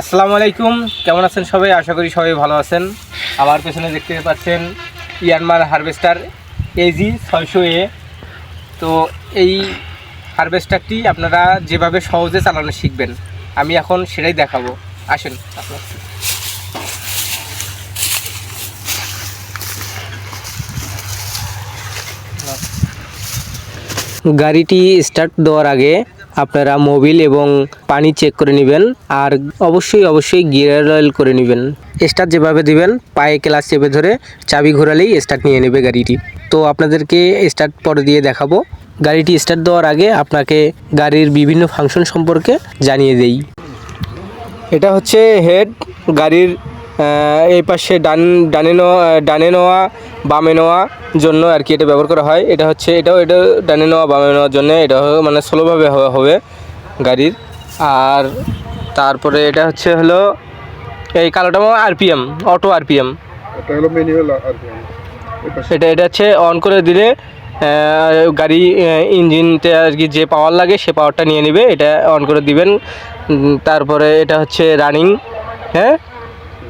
আসসালামু আলাইকুম। কেমন আছেন সবাই? আশা করি সবাই ভালো আছেন। আমার পেছনে দেখতে পাচ্ছেন ইয়ানমার হারভেস্টার এজি ছয়শো এ। তো এই হারভেস্টারটি আপনারা যেভাবে সহজে চালানো শিখবেন, আমি এখন সেটাই দেখাবো। আসেন আপনার। গাড়িটি স্টার্ট দেওয়ার আগে আপনারা মোবিল এবং পানি চেক করে নেবেন আর অবশ্যই অবশ্যই গিয়ার অয়েল করে নেবেন। স্টার্ট যেভাবে দিবেন, পায়ে ক্লাচ চেপে ধরে চাবি ঘোরালেই স্টার্ট নিয়ে নেবে গাড়িটি। তো আপনাদেরকে স্টার্ট পরে দিয়ে দেখাবো। গাড়িটি স্টার্ট দেওয়ার আগে আপনাকে গাড়ির বিভিন্ন ফাংশন সম্পর্কে জানিয়ে দেই। এটা হচ্ছে হেড গাড়ির এই পাশে ডান ডানে নেওয়া ডানে নেওয়া বামে নেওয়া জন্য আর কি এটা ব্যবহার করা হয়। এটা হচ্ছে এটাও এটা ডানে নেওয়া বামে নেওয়ার জন্য এটা মানে স্লোভাবে হবে গাড়ির। আর তারপরে এটা হচ্ছে হলো এই কালোটা আরপিএম অটো আরপিএম। হলো ম্যানুয়াল এটা এটা হচ্ছে অন করে দিলে গাড়ি ইঞ্জিনতে আর কি যে পাওয়ার লাগে সে পাওয়ারটা নিয়ে নেবে এটা অন করে দিবেন। তারপরে এটা হচ্ছে রানিং হ্যাঁ?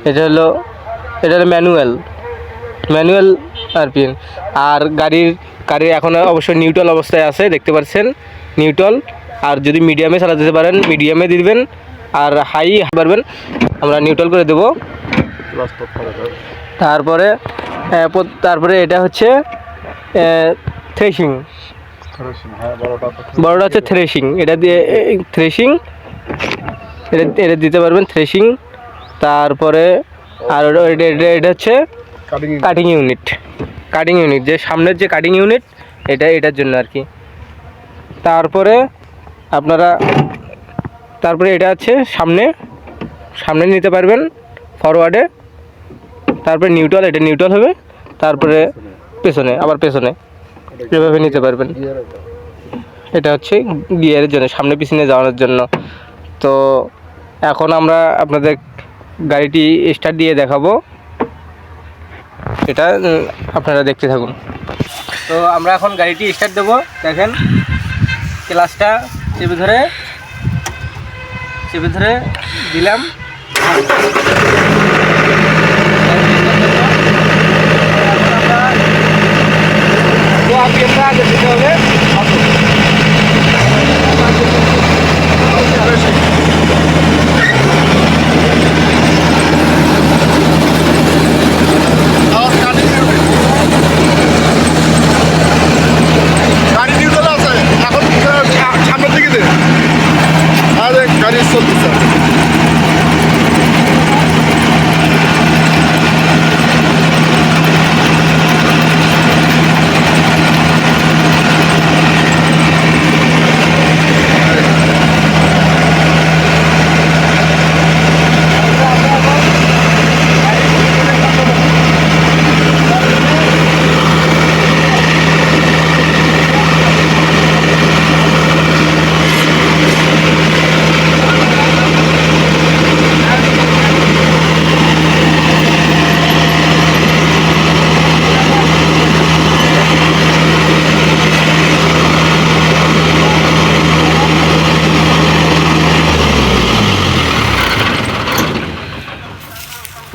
এটা হলো এটা হলো ম্যানুয়াল ম্যানুয়াল আর কি আর গাড়ির গাড়ির এখন অবশ্যই নিউট্রাল অবস্থায় আছে, দেখতে পাচ্ছেন নিউট্রাল আর যদি মিডিয়ামে চালাতে দিতে পারেন মিডিয়ামে দিবেন, আর হাই পারবেন, আমরা নিউট্রাল করে দেবো। তারপরে তারপরে এটা হচ্ছে থ্রেশিং বড়টা হচ্ছে থ্রেশিং এটা দিয়ে থ্রেশিং এটা এটা দিতে পারবেন থ্রেশিং তারপরে আর এটা এটা হচ্ছে cutting cutting unit cutting unit যে সামনের যে কাটিং ইউনিট এটা এটার জন্য আর কি। তারপরে আপনারা তারপরে এটা আছে সামনে। সামনে নিতে পারবেন ফরওয়ার্ডে তারপরে নিউট্রাল এটা নিউট্রাল হবে। তারপরে পেছনে আবার পেছনে। এভাবে নিতে পারবেন। এটা হচ্ছে গিয়ারের জন্য সামনে পিছনে যাওয়ার জন্য। তো এখন আমরা আপনাদের গাড়িটি স্টার্ট দিয়ে দেখাবো। এটা আপনারা দেখতে থাকুন। তো আমরা এখন গাড়িটি স্টার্ট দেবো। দেখেন ক্লাসটা চেপে ধরে চেপে ধরে দিলাম আগে দিতে হবে গাড়ি নিউট্রাল আছে এখন আহ, সামনের দিকে দে আরে গাড়ি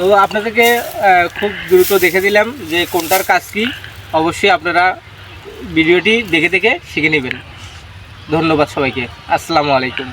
তো আপনাদেরকে খুব দ্রুত দেখে দিলাম যে কোনটার কাজ কী। অবশ্যই আপনারা ভিডিওটি দেখে দেখে শিখে নেবেন। ধন্যবাদ সবাইকে। আসসালামু আলাইকুম।